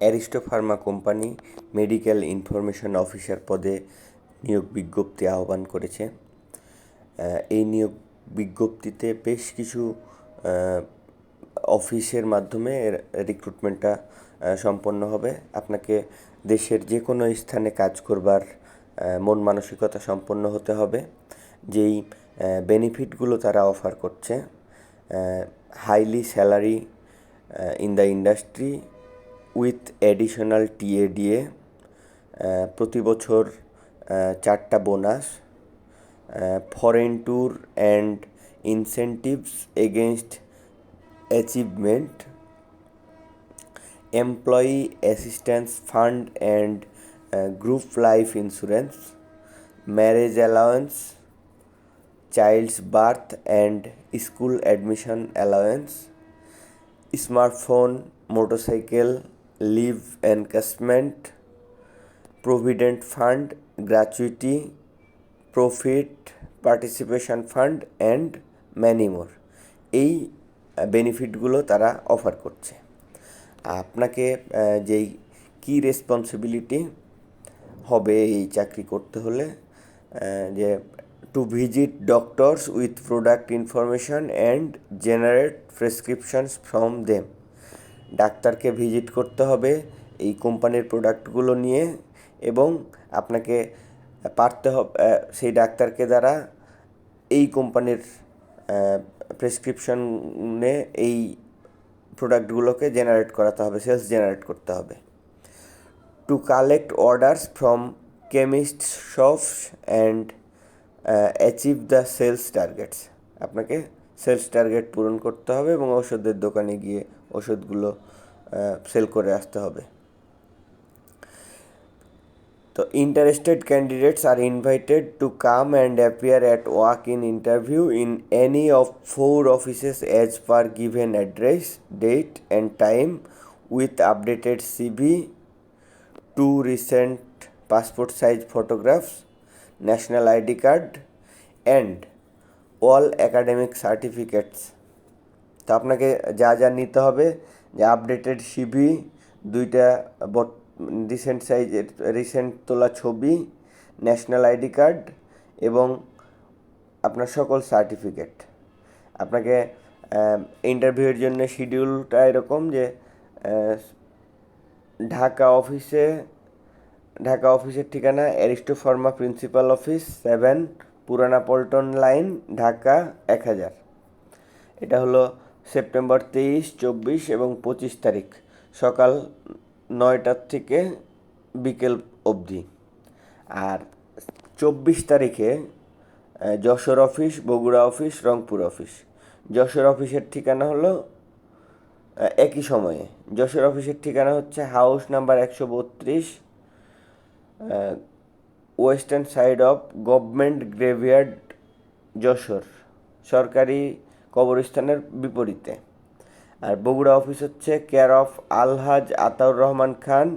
Aristo Pharma company medical information officer পদে নিয়োগ বিজ্ঞপ্তি আহ্বান করেছে। এই নিয়োগ বিজ্ঞপ্তিতে বেশ কিছু অফিসের মাধ্যমে রিক্রুটমেন্টটা সম্পন্ন হবে। আপনাকে দেশের যে কোনো স্থানে কাজ করবার মন মানসিকতা সম্পন্ন হতে হবে। যেই বেনিফিটগুলো তারা অফার করছে highly salary in the industry with additional TA DA প্রতি বছর চারটা bonus foreign tour and incentives against achievement employee assistance fund and group life insurance marriage allowance child's birth and school admission allowance smartphone motorcycle leave encashment, provident fund, gratuity, profit, participation fund and many more. এই বেনিফিটগুলো তারা offer করছে। আপনাকে যেই কি responsibility হবে এই চাকরি করতে হলে যে to visit doctors with product information and generate prescriptions from them. ডাক্তারকে ভিজিট করতে হবে এই কোম্পানির প্রোডাক্টগুলো নিয়ে এবং আপনাকে পারতে হবে সেই ডাক্তারকে দ্বারা এই কোম্পানির প্রেসক্রিপশনে এই প্রোডাক্টগুলোকে জেনারেট করাতে হবে সেলস জেনারেট করতে হবে। To collect orders from chemist shops and achieve the sales targets আপনাকে সেলস টার্গেট পূরণ করতে হবে এবং ওষুধের দোকানে গিয়ে ওষুধগুলো সেল করে আসতে হবে। তো interested candidates are invited to come and appear at walk in interview in any of four offices as per given address date and time with updated CV two recent passport size photographs national ID card and all academic certificates তো আপনাকে যা যা নিতে হবে, যে updated CV দুইটা recent সাইজের recent তোলা ছবি ন্যাশনাল আইডি কার্ড এবং আপনার সকল সার্টিফিকেট আপনাকে ইন্টারভিউয়ের জন্য শিডিউলটা এরকম যে ঢাকা অফিসে ঢাকা অফিসের ঠিকানা Aristo Pharma principal office seven Purana Paltan line, Dhaka এক হাজার। এটা হলো সেপ্টেম্বর তেইশ, চব্বিশ এবং পঁচিশ তারিখ, সকাল নয়টার থেকে বিকেল অবধি। আর চব্বিশ তারিখে Jashore office, Bogura office, Rangpur office. Jashore অফিসের ঠিকানা হলো একই সময়ে। যশোর অফিসের ঠিকানা হচ্ছে হাউস নাম্বার একশো বত্রিশ western side of government graveyard Jashore, সরকারি কবরস্থানের বিপরীতে। আর বগুড়া অফিস হচ্ছে care of Alhaj Ataur Rahman Khan,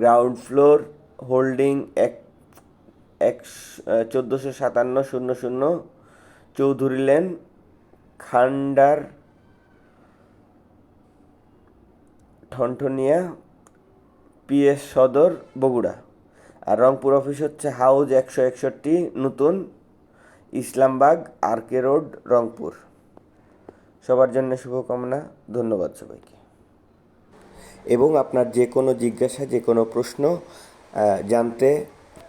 ground floor holding এক এক, চোদ্দোশো সাতান্ন শূন্য শূন্য, চৌধুরী লেন, খান্ডার ঠনঠনিয়া পিএস সদর, বগুড়া। আর রংপুর অফিস হচ্ছে হাউজ একশো একষট্টি, নতুন ইসলামবাগ, আরকে রোড রংপুর। সবার জন্য শুভকামনা, ধন্যবাদ সবাইকে। এবং আপনার যে কোনো জিজ্ঞাসা, যে কোনো প্রশ্ন জানতে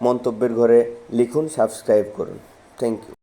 মন্তব্যের ঘরে লিখুন সাবস্ক্রাইব করুন। Thank you